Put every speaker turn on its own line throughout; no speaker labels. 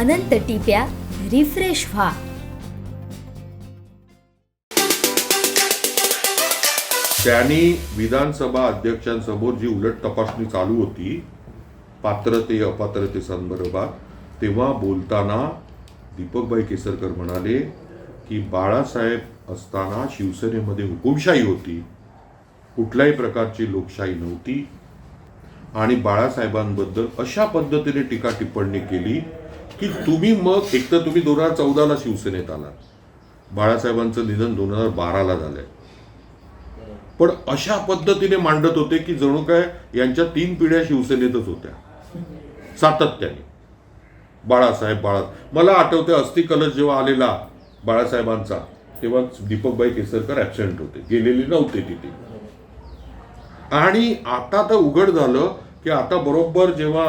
अनंत टिप्या refresh व्हा.
त्यांनी विधानसभा अध्यक्षांसमोर जी उलट तपासणी चालू होती पात्रते अपात्रते संदर्भात तेव्हा बोलताना दीपकबाई केसरकर म्हणाले की बाळासाहेब असताना शिवसेनेमध्ये हुकुमशाही होती कुठल्याही प्रकारची लोकशाही नव्हती आणि बाळासाहेबांबद्दल अशा पद्धतीने टीका टिप्पणी केली की तुम्ही मग एक तर तुम्ही दोन हजार चौदाला शिवसेनेत आलात बाळासाहेबांचं निधन दोन हजार बाराला झालंय. पण अशा पद्धतीने मांडत होते की जणू काय यांच्या तीन पिढ्या शिवसेनेतच होत्या. सातत्याने. बाळासाहेब बाळा मला आठवते अस्थि कलश जेव्हा आलेला बाळासाहेबांचा तेव्हा दीपकबाई केसरकर ॲबसेंट होते. गेलेले नव्हते तिथे. आणि आता तर उघड झालं की आता बरोबर जेव्हा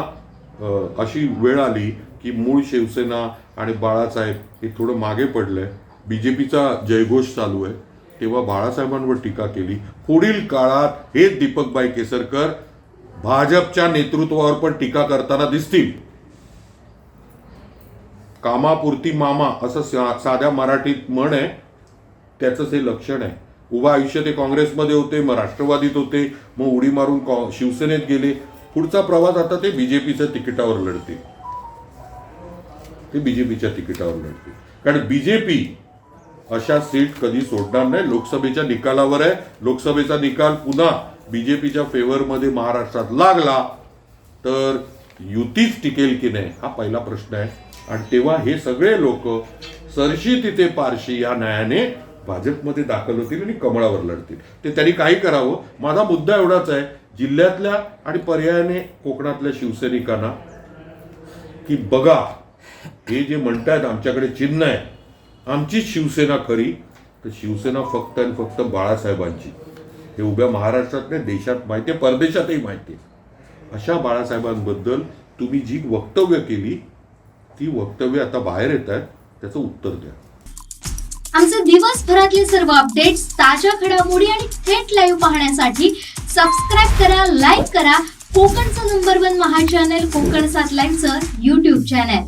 अशी वेळ आली की मूळ शिवसेना आणि बाळासाहेब हे थोडं मागे पडलंय. बीजेपीचा जयघोष चालू आहे. तेव्हा बाळासाहेबांवर टीका केली. पुढील काळात हेच दीपकबाई केसरकर भाजपच्या नेतृत्वावर पण टीका करताना दिसतील. कामापुरती मामा असं साध्या मराठीत म्हण आहे. त्याचंच हे लक्षण आहे. उभा आयुष्य ते काँग्रेसमध्ये होते मग राष्ट्रवादीत होते मग उडी मारून कॉ- शिवसेनेत गेले. पुढचा प्रवास आता ते बीजेपीच्या तिकिटावर लढतील. ते बीजेपीच्या तिकिटावर लढतील. कारण बीजेपी अशा सीट कधी सोडणार नाही. लोकसभेच्या निकालावर आहे. लोकसभेचा निकाल पुन्हा बीजेपीच्या फेवरमध्ये महाराष्ट्रात लागला तर युतीच टिकेल की नाही हा पहिला प्रश्न आहे. आणि तेव्हा हे सगळे लोक सरशी तिथे पारशी या न्यायाने भाजपमध्ये दाखल होतील आणि कमळावर लढतील. ते त्यांनी काही करावं. माझा मुद्दा एवढाच आहे. जिल्ह्यातल्या आणि पर्यायाने कोकणातल्या शिवसैनिकांना की बघा हे जे म्हणतायत आमच्याकडे चिन्ह आहे. आमचीच शिवसेना खरी तर शिवसेना फक्त आणि फक्त बाळासाहेबांची. हे उभ्या महाराष्ट्रात नाही देशात माहिती आहे परदेशातही माहिती आहे. अशा बाळासाहेबांबद्दल तुम्ही जी वक्तव्य केली ती वक्तव्य आता बाहेर येत आहेत त्याचं उत्तर द्या.
आमचे दिवसभरातले सर्व अपडेट्स ताज्या घडामोडी आणि थेट लाईव्ह पाहण्यासाठी सबस्क्राईब करा लाईक करा. कोकणचं नंबर वन महा चॅनल कोकण सात लाईनचं युट्यूब चॅनल